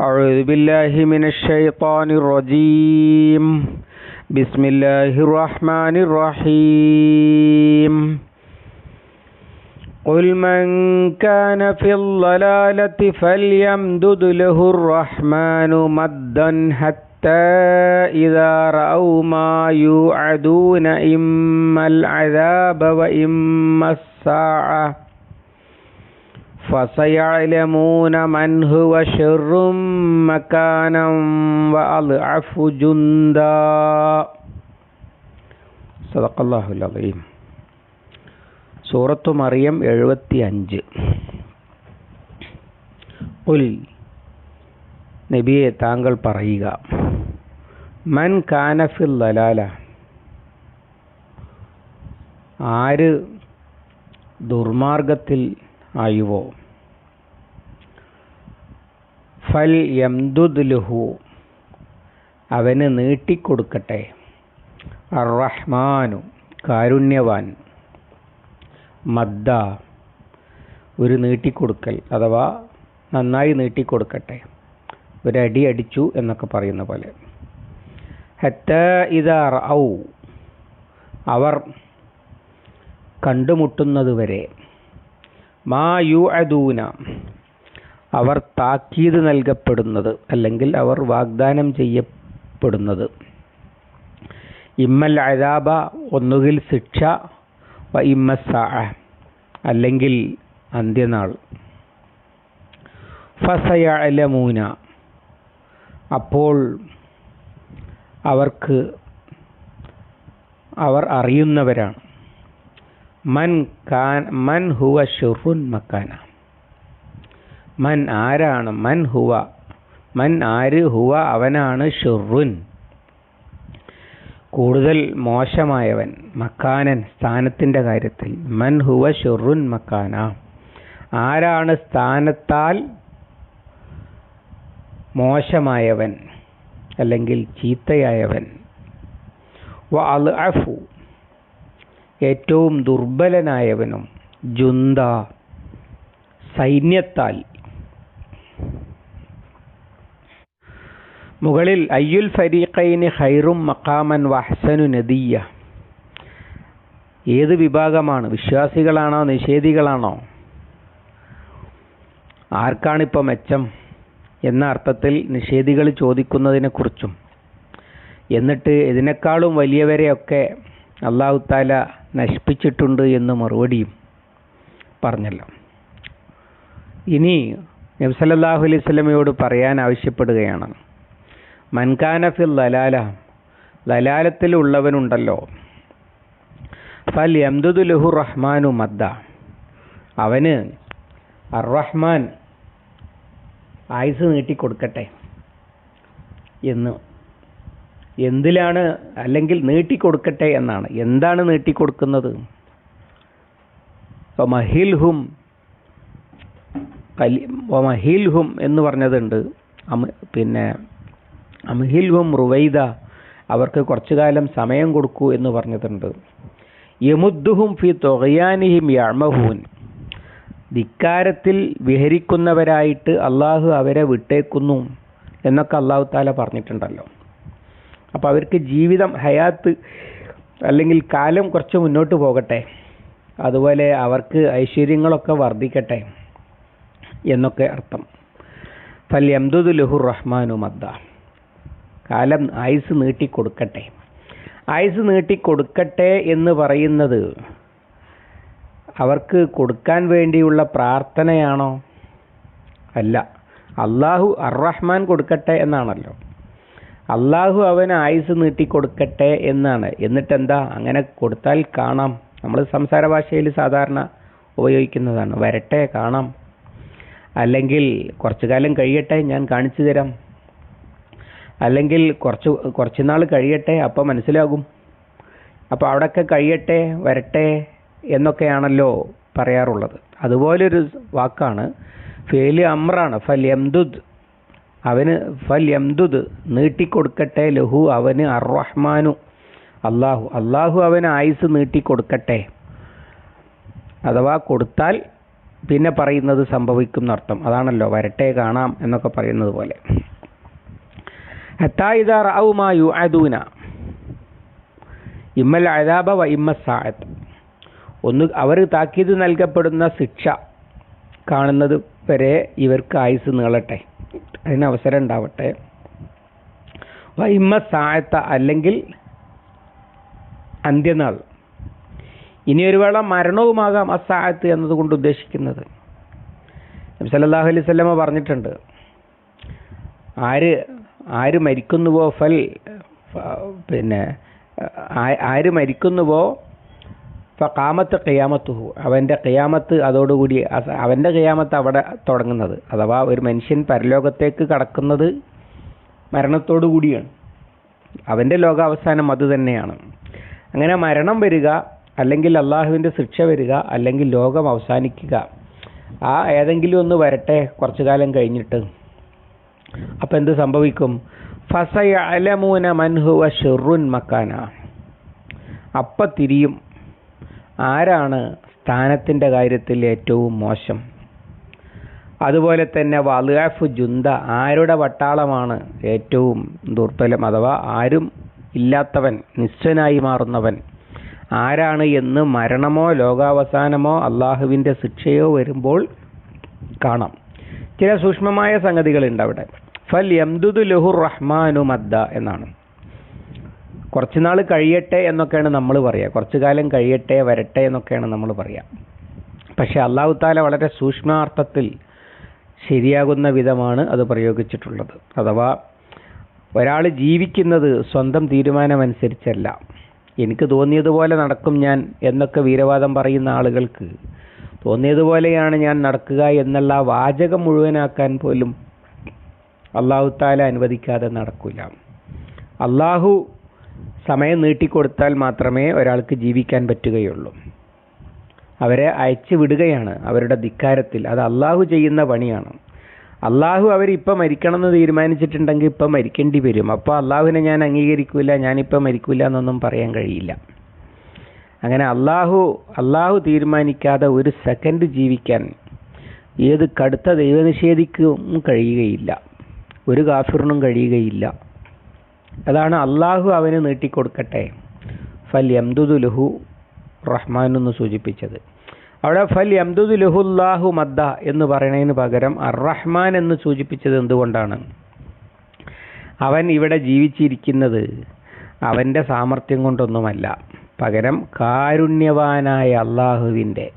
أعوذ بالله من الشيطان الرجيم. بسم الله الرحمن الرحيم. قل من كان في الضلالة فليمدد له الرحمن مدا حتى إذا رأوا ما يوعدون إما العذاب وإما الساعة. فسيعلمون من هو شر مكانا وأضعف جندا صدق الله العظيم സൂറത്തു മറിയം എഴുപത്തി അഞ്ച് ഉൽ നബിയെ താങ്കൾ പറയുക മൻ കാനഫിൽ ലലാല ആര് ദുർമാർഗത്തിൽ ആയുവോ? ഫൽ യംദുദ്ലുഹു. അവന് നീട്ടിക്കൊടുക്കട്ടെ. അറഹ്മാനു കാരുണ്യവാൻ. മദ്ദ ഒരു നീട്ടിക്കൊടുക്കൽ അഥവാ നന്നായി നീട്ടിക്കൊടുക്കട്ടെ. ഒരടി അടിച്ചു എന്നൊക്കെ പറയുന്ന പോലെ. ഹത്ത ഇതാർ ഔ അവർ കണ്ടുമുട്ടുന്നതുവരെ മാ യു അദൂന അവർ താക്കീത് നൽകപ്പെടുന്നത് അല്ലെങ്കിൽ അവർ വാഗ്ദാനം ചെയ്യപ്പെടുന്നത്. ഇമ്മൽ അതാബ ഒന്നുകിൽ ശിക്ഷ വ ഇമ്മസ അല്ലെങ്കിൽ അന്ത്യനാൾ. ഫസയലമൂന അപ്പോൾ അവർക്ക് അവർ അറിയുന്നവരാണ്. മൻ കാൻ മൻ ഹുവ ഷുറുൻ മക്കാന. മൻ ആരാണ്? മൻ ഹുവ. മൻ ആര് ഹുവ? അവനാണ് ഷുറുൻ. കൂടുതൽ മോശമായവൻ മക്കാനൻ സ്ഥാനത്തിന്റെ കാര്യത്തിൽ. മൻ ഹുവ ഷുറുൻ മക്കാന. ആരാണ് സ്ഥാനത്താൽ മോശമായവൻ? അല്ലെങ്കിൽ ചീത്തയായവൻ. വ അൽ അഫു. ഏറ്റവും ദുർബലനായവനും ജുന്ത സൈന്യത്താൽ. മുകളിൽ അയ്യുൽ ഫരീഖൈന് ഹൈറും മക്കാമൻ വഹ്സനു നദിയ. ഏത് വിഭാഗമാണ്? വിശ്വാസികളാണോ? നിഷേധികളാണോ? ആർക്കാണിപ്പോൾ മെച്ചം എന്ന അർത്ഥത്തിൽ നിഷേധികൾ ചോദിക്കുന്നതിനെക്കുറിച്ചും. എന്നിട്ട് ഇതിനേക്കാളും വലിയവരെയൊക്കെ അള്ളാഹു താല നശിപ്പിച്ചിട്ടുണ്ട് എന്ന് മറുപടിയും പറഞ്ഞല്ലോ. ഇനി നബ്സലല്ലാഹു അലൈഹി സ്വലമയോട് പറയാൻ ആവശ്യപ്പെടുകയാണ്. മൻകാനഫിൽ ലലാല ലലാലത്തിലുള്ളവനുണ്ടല്ലോ ഫൽ എംദുദു ലഹു റഹ്മാനു മദ്ദ. അവന് അർറഹ്മാൻ ആയുസ് നീട്ടിക്കൊടുക്കട്ടെ എന്ന് എന്തിലാണ് അല്ലെങ്കിൽ നീട്ടിക്കൊടുക്കട്ടെ എന്നാണ്. എന്താണ് നീട്ടിക്കൊടുക്കുന്നത്? മഹിൽഹും കലി മഹിൽഹും എന്ന് പറഞ്ഞതുണ്ട്. പിന്നെ അമഹിൽഹും റുവൈദ അവർക്ക് കുറച്ചു കാലം സമയം കൊടുക്കൂ എന്ന് പറഞ്ഞതുണ്ട്. യമുദ്ദുഹും ഫി തൊകയാനിഹിം യമഹൂൻ ധിക്കാരത്തിൽ വിഹരിക്കുന്നവരായിട്ട് അള്ളാഹു അവരെ വിട്ടേക്കുന്നു എന്നൊക്കെ അള്ളാഹു താല പറഞ്ഞിട്ടുണ്ടല്ലോ. അപ്പോൾ അവർക്ക് ജീവിതം ഹയാത്ത് അല്ലെങ്കിൽ കാലം കുറച്ച് മുന്നോട്ട് പോകട്ടെ. അതുപോലെ അവർക്ക് ഐശ്വര്യങ്ങളൊക്കെ വർദ്ധിക്കട്ടെ എന്നൊക്കെ അർത്ഥം. ഫൽ എംദുദു ലഹുർ റഹ്മാനു മദ്ദ. കാലം ആയുസ് നീട്ടിക്കൊടുക്കട്ടെ. ആയുസ് നീട്ടിക്കൊടുക്കട്ടെ എന്ന് പറയുന്നത് അവർക്ക് കൊടുക്കാൻ വേണ്ടിയുള്ള പ്രാർത്ഥനയാണോ? അല്ല. അള്ളാഹു അർറഹ്മാൻ കൊടുക്കട്ടെ എന്നാണല്ലോ. അള്ളാഹു അവന് ആയുസ് നീട്ടിക്കൊടുക്കട്ടെ എന്നാണ്. എന്നിട്ട് എന്താ അങ്ങനെ കൊടുത്താൽ കാണാം. നമ്മൾ സംസാര ഭാഷയിൽ സാധാരണ ഉപയോഗിക്കുന്നതാണ്. വരട്ടെ കാണാം. അല്ലെങ്കിൽ കുറച്ചു കാലം കഴിയട്ടെ ഞാൻ കാണിച്ചു തരാം. അല്ലെങ്കിൽ കുറച്ച് കുറച്ച് നാൾ കഴിയട്ടെ അപ്പോൾ മനസ്സിലാകും. അപ്പോൾ അവിടെയൊക്കെ കഴിയട്ടെ വരട്ടെ എന്നൊക്കെയാണല്ലോ പറയാറുള്ളത്. അതുപോലൊരു വാക്കാണ് ഫേലി അമ്രാണ് ഫൽ യംദുദ്. അവന് ഫൽ യംദുദ് നീട്ടിക്കൊടുക്കട്ടെ ലഹു അവന് അർറഹ്മാനു. അള്ളാഹു അള്ളാഹു അവന് ആയുസ് നീട്ടിക്കൊടുക്കട്ടെ. അഥവാ കൊടുത്താൽ പിന്നെ പറയുന്നത് സംഭവിക്കും എന്നർത്ഥം അതാണല്ലോ വരട്ടെ കാണാം എന്നൊക്കെ പറയുന്നത് പോലെ. ഇമ്മൽ അദാബ വ ഇമ്മ സാഹത്ത് ഒന്ന് അവർ താക്കീത് നൽകപ്പെടുന്ന ശിക്ഷ കാണുന്നത് വരെ ഇവർക്ക് ആയുസ് നീളട്ടെ. അതിന് അവസരം ഉണ്ടാവട്ടെ വൈമ സായത്ത അല്ലെങ്കിൽ അന്ത്യനാൾ. ഇനി ഒരു വേള മരണവുമാകാം അസായത്ത് എന്നതുകൊണ്ട് ഉദ്ദേശിക്കുന്നത്. നബി സല്ലല്ലാഹു അലൈഹി വസല്ലമ പറഞ്ഞിട്ടുണ്ട്. ആര് ആര് മരിക്കുന്നുവോ ഫൽ പിന്നെ ആര് മരിക്കുന്നുവോ കാമത്ത് ഖിയാമത്തുഹു. അവന്റെ ഖിയാമത്ത് അതോടുകൂടി അവന്റെ ഖിയാമത്ത് അവിടെ തുടങ്ങുന്നത്. അഥവാ ഒരു മനുഷ്യൻ പരലോകത്തേക്ക് കടക്കുന്നത് മരണത്തോടു കൂടിയാണ് അവന്റെ ലോകാവസാനം അത് തന്നെയാണ്. അങ്ങനെ മരണം വരിക അല്ലെങ്കിൽ അള്ളാഹുവിന്റെ ശിക്ഷ വരിക അല്ലെങ്കിൽ ലോകം അവസാനിക്കുക ആ ഏതെങ്കിലും ഒന്ന് വരട്ടെ കുറച്ചു കാലം കഴിഞ്ഞിട്ട്. അപ്പം എന്ത് സംഭവിക്കും? ഫസയലമൂന മൻഹുവ ഷെറുൻ മക്കാന. അപ്പം തിരിയും. ആരാണ് സ്ഥാനത്തിന്റെ കാര്യത്തിൽ ഏറ്റവും മോശം? അതുപോലെ തന്നെ വലുആഫു ജുന്ത ആരുടെ വട്ടാളമാണ് ഏറ്റവും ദുർബലം? അഥവാ ആരും ഇല്ലാത്തവൻ നിശ്ചനായി മാറുന്നവൻ. ആരാണ് എന്ന് മരണമോ ലോകാവസാനമോ അള്ളാഹുവിന്റെ ശിക്ഷയോ വരുമ്പോൾ കാണാം. ചില സൂക്ഷ്മമായ സംഗതികളുണ്ട് അവിടെ. ഫൽ യംദുദു ലഹുർ റഹ്മാനു മദ്ദ എന്നാണ്. കുറച്ച് നാൾ കഴിയട്ടെ എന്നൊക്കെയാണ് നമ്മൾ പറയുക കുറച്ച് കാലം കഴിയട്ടെ വരട്ടെ എന്നൊക്കെയാണ് നമ്മൾ പറയുക പക്ഷേ അള്ളാഹു താല വളരെ സൂക്ഷ്മാർത്ഥത്തിൽ ശരിയാകുന്ന വിധമാണ് അത് പ്രയോഗിച്ചിട്ടുള്ളത്. അഥവാ ഒരാൾ ജീവിക്കുന്നത് സ്വന്തം തീരുമാനമനുസരിച്ചല്ല. എനിക്ക് തോന്നിയതുപോലെ നടക്കും ഞാൻ എന്നൊക്കെ വീരവാദം പറയുന്ന ആളുകൾക്ക് തോന്നിയതുപോലെയാണ് ഞാൻ നടക്കുക എന്നുള്ള വാചകം മുഴുവനാക്കാൻ പോലും അള്ളാഹു താല അനുവദിക്കാതെ നടക്കില്ല അള്ളാഹു സമയം നീട്ടിക്കൊടുത്താൽ മാത്രമേ ഒരാൾക്ക് ജീവിക്കാൻ പറ്റുകയുള്ളൂ. അവരെ അയച്ചു വിടുകയാണ് അവരുടെ ധിക്കാരത്തിൽ. അത് അള്ളാഹു ചെയ്യുന്ന പണിയാണ്. അള്ളാഹു അവരിപ്പം മരിക്കണം എന്ന് തീരുമാനിച്ചിട്ടുണ്ടെങ്കിൽ ഇപ്പം മരിക്കേണ്ടി വരും. അപ്പോൾ അള്ളാഹുവിനെ ഞാൻ അംഗീകരിക്കില്ല ഞാനിപ്പം മരിക്കില്ല എന്നൊന്നും പറയാൻ കഴിയില്ല. അങ്ങനെ അള്ളാഹു അള്ളാഹു തീരുമാനിക്കാതെ ഒരു സെക്കൻഡ് ജീവിക്കാൻ ഏത് കടുത്ത ദൈവനിഷേധിക്കും കഴിയുകയില്ല. ഒരു കാഫിറിനും കഴിയുകയില്ല. അതാണ് അള്ളാഹു അവന് നീട്ടിക്കൊടുക്കട്ടെ. ഫൽ എംദുദു ലുഹു റഹ്മാൻ എന്ന് സൂചിപ്പിച്ചത്. അവിടെ ഫൽ എംദുദു ലുഹുല്ലാഹു മദ്ദ എന്ന് പറയുന്നതിന് പകരം റഹ്മാൻ എന്ന് സൂചിപ്പിച്ചത് എന്തുകൊണ്ടാണ്? അവൻ ഇവിടെ ജീവിച്ചിരിക്കുന്നത് അവന്റെ സാമർഥ്യം കൊണ്ടൊന്നുമല്ല. പകരം കാരുണ്യവാനായ അള്ളാഹുവിന്റെ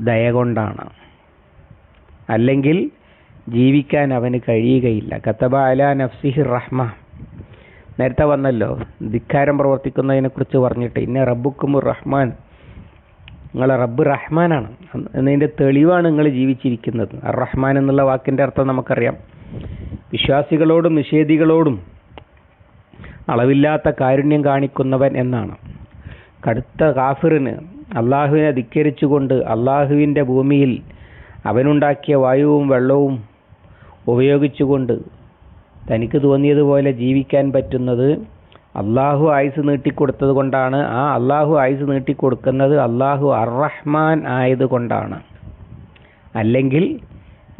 ദയ കൊണ്ടാണ്. അല്ലെങ്കിൽ ജീവിക്കാൻ അവന് കഴിയുകയില്ല. കത്തബ അല നഫ്സിഹി റഹ്മ. നേരത്തെ വന്നല്ലോ ധിക്കാരം പ്രവർത്തിക്കുന്നതിനെക്കുറിച്ച് പറഞ്ഞിട്ട് ഇന്ന റബ്ബുക്കും റഹ്മാൻ. നിങ്ങളെ റബ്ബ് റഹ്മാനാണ്. എന്നതിന്റെ തെളിവാണ് നിങ്ങൾ ജീവിച്ചിരിക്കുന്നത്. അർ റഹ്മാൻ എന്നുള്ള വാക്കിന്റെ അർത്ഥം നമുക്കറിയാം. വിശ്വാസികളോടും നിഷേധികളോടും അളവില്ലാത്ത കാരുണ്യം കാണിക്കുന്നവൻ എന്നാണ്. കടുത്ത കാഫിറിന് അള്ളാഹുവിനെ ധിക്കരിച്ചുകൊണ്ട് അള്ളാഹുവിന്റെ ഭൂമിയിൽ അവനുണ്ടാക്കിയ വായുവും വെള്ളവും ഉപയോഗിച്ചുകൊണ്ട് തനിക്ക് തോന്നിയതുപോലെ ജീവിക്കാൻ പറ്റുന്നത് അള്ളാഹു ആയുസ് നീട്ടിക്കൊടുത്തത് കൊണ്ടാണ്. ആ അള്ളാഹു ആയുസ് നീട്ടിക്കൊടുക്കുന്നത് അള്ളാഹു അറഹ്മാൻ ആയതുകൊണ്ടാണ് അല്ലെങ്കിൽ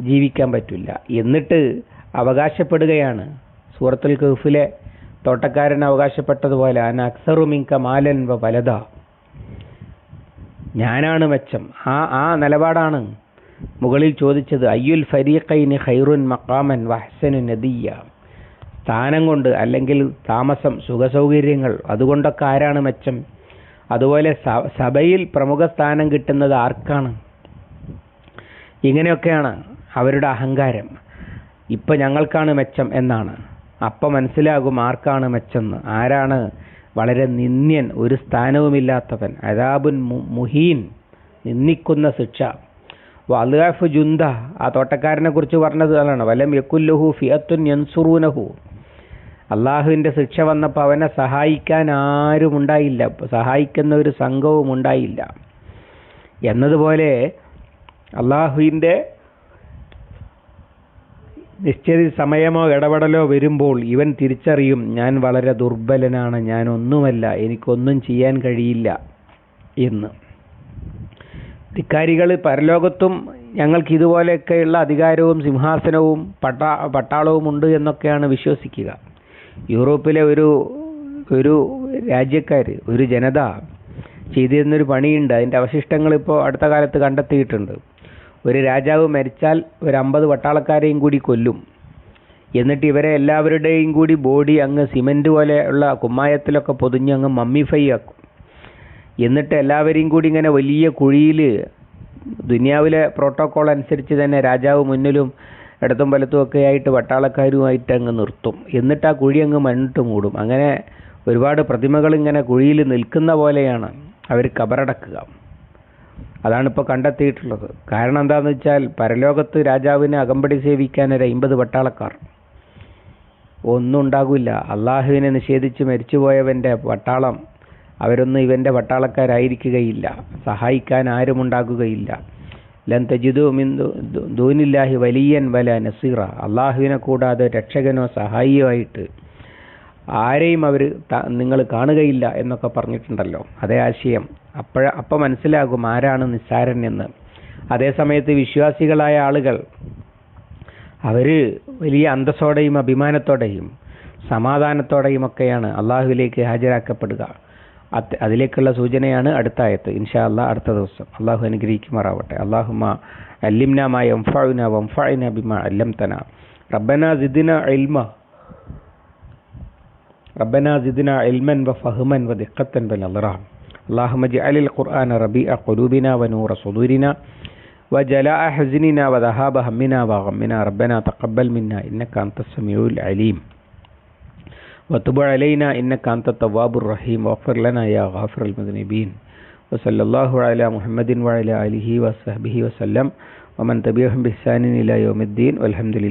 ജീവിക്കാൻ പറ്റില്ല. എന്നിട്ട് അവകാശപ്പെടുകയാണ്. സൂറത്തുൽ കഹ്ഫിലെ തോട്ടക്കാരൻ അവകാശപ്പെട്ടതുപോലെ അന അക്സറുമിങ്ക മാലൻ വ വലത ഞാനാണ് മെച്ചം. ആ ആ നിലപാടാണ്. മുകളിൽ ചോദിച്ചത് അയ്യുൽ ഫരീഖൈന് ഖൈറുൻ മക്കാമൻ വഹ്സനു നദിയ? സ്ഥാനം കൊണ്ട് അല്ലെങ്കിൽ താമസം സുഖസൗകര്യങ്ങൾ അതുകൊണ്ടൊക്കെ ആരാണ് മെച്ചം? അതുപോലെ സഭയിൽ പ്രമുഖ സ്ഥാനം കിട്ടുന്നത് ആർക്കാണ്? ഇങ്ങനെയൊക്കെയാണ് അവരുടെ അഹങ്കാരം. ഇപ്പം ഞങ്ങൾക്കാണ് മെച്ചം എന്നാണ്. അപ്പം മനസ്സിലാകും ആർക്കാണ് മെച്ചെന്ന്. ആരാണ് വളരെ നിന്ദ്യൻ ഒരു സ്ഥാനവുമില്ലാത്തവൻ. അതാബുൻ മുഹീൻ നിന്ദിക്കുന്ന ശിക്ഷ. വലുആഫ് ജുന്ത ആ തോട്ടക്കാരനെ കുറിച്ച് പറഞ്ഞത് അതാണ്. വലം യക്കുല്ലഹു ഫിയത്തുൻ യൻസുറൂനഹു. അള്ളാഹുവിന്റെ ശിക്ഷ വന്നപ്പോൾ അവനെ സഹായിക്കാൻ ആരും ഉണ്ടായില്ല. സഹായിക്കുന്ന ഒരു സംഘവും ഉണ്ടായില്ല. എന്നതുപോലെ അള്ളാഹുവിന്റെ നിശ്ചിത സമയമോ ഇടപെടലോ വരുമ്പോൾ ഇവൻ തിരിച്ചറിയും ഞാൻ വളരെ ദുർബലനാണ് ഞാൻ ഒന്നുമല്ല എനിക്കൊന്നും ചെയ്യാൻ കഴിയില്ല എന്ന്. ധിക്കാരികൾ പരലോകത്തും ഞങ്ങൾക്ക് ഇതുപോലെയൊക്കെയുള്ള അധികാരവും സിംഹാസനവും പട്ടാ പട്ടാളവും ഉണ്ട് എന്നൊക്കെയാണ് വിശ്വസിക്കുക. യൂറോപ്പിലെ ഒരു ഒരു രാജ്യക്കാർ ഒരു ജനത ചെയ്തിരുന്നൊരു പണിയുണ്ട്. അതിന്റെ അവശിഷ്ടങ്ങൾ ഇപ്പോൾ അടുത്ത കാലത്ത് കണ്ടെത്തിയിട്ടുണ്ട്. ഒരു രാജാവ് മരിച്ചാൽ ഒരു അമ്പത് പട്ടാളക്കാരെയും കൂടി കൊല്ലും. എന്നിട്ട് ഇവരെ എല്ലാവരുടെയും കൂടി ബോഡി അങ്ങ് സിമന്റ് പോലെയുള്ള കുമ്മായത്തിലൊക്കെ പൊതിഞ്ഞ് അങ്ങ് മമ്മിഫൈ ആക്കും. എന്നിട്ട് എല്ലാവരെയും കൂടി ഇങ്ങനെ വലിയ കുഴിയിൽ ദുനിയാവിലെ പ്രോട്ടോക്കോൾ അനുസരിച്ച് തന്നെ രാജാവ് മുന്നിലും ഇടത്തും വലത്തും ഒക്കെ ആയിട്ട് വട്ടാളക്കാരുമായിട്ട് അങ്ങ് നിർത്തും. എന്നിട്ട് ആ കുഴി അങ്ങ് മണ്ണിട്ട് മൂടും. അങ്ങനെ ഒരുപാട് പ്രതിമകൾ ഇങ്ങനെ കുഴിയിൽ നിൽക്കുന്ന പോലെയാണ് അവർ കബറടക്കുക. അതാണ് ഇപ്പോൾ കണ്ടെത്തിയിട്ടുള്ളത്. കാരണം എന്താണെന്ന് വെച്ചാൽ പരലോകത്ത് രാജാവിനെ അകമ്പടി സേവിക്കാൻ ഒരു അമ്പത് പട്ടാളക്കാർ ഒന്നും ഉണ്ടാകില്ല. അള്ളാഹുവിനെ നിഷേധിച്ച് മരിച്ചുപോയവന്റെ പട്ടാളം അവരൊന്നും ഇവന്റെ പട്ടാളക്കാരായിരിക്കുകയില്ല. സഹായിക്കാൻ ആരുമുണ്ടാകുകയില്ല. ലന്ത തജിദു മിൻ ദൂനില്ലാഹി വലിയൻ വല നസീറ. അള്ളാഹുവിനെ കൂടാതെ രക്ഷകനോ സഹായിയോ ആയിട്ട് ആരെയും അവർ നിങ്ങൾ കാണുകയില്ല എന്നൊക്കെ പറഞ്ഞിട്ടുണ്ടല്ലോ. അതേ ആശയം. അപ്പോഴ അപ്പം മനസ്സിലാകും ആരാണ് നിസ്സാരൻ എന്ന്. അതേസമയത്ത് വിശ്വാസികളായ ആളുകൾ അവർ വലിയ അന്തസ്സോടെയും അഭിമാനത്തോടെയും സമാധാനത്തോടെയും ഒക്കെയാണ് അള്ളാഹുവിലേക്ക് ഹാജരാക്കപ്പെടുക. അതിലേക്കുള്ള സൂചനയാണ് അടുത്ത ആയത്ത് ഇൻഷാ അല്ലാ അടുത്ത ദിവസം അള്ളാഹു അനുഗ്രഹിക്കുമാറാവട്ടെ അള്ളാഹുമ അല്ലിംന മാ യംഫഉന വംഫഅന ബിമാ അല്ലംതന റബ്ബന സിദ്ന ഇൽമ ربنا زدنا علما وفهما ودقة بنظرا اللهم اجعل القرآن ربيع قلوبنا ونور صدورنا وجلاء حزننا وذهاب همنا وغمنا ربنا تقبل منا إنك أنت السميع العليم وتب علينا إنك أنت التواب الرحيم. واغفر لنا يا غافر المذنبين. وصلى الله على محمد وعلى آله وصحبه وسلم. ومن تبعهم بإحسان إلى يوم الدين. والحمد لله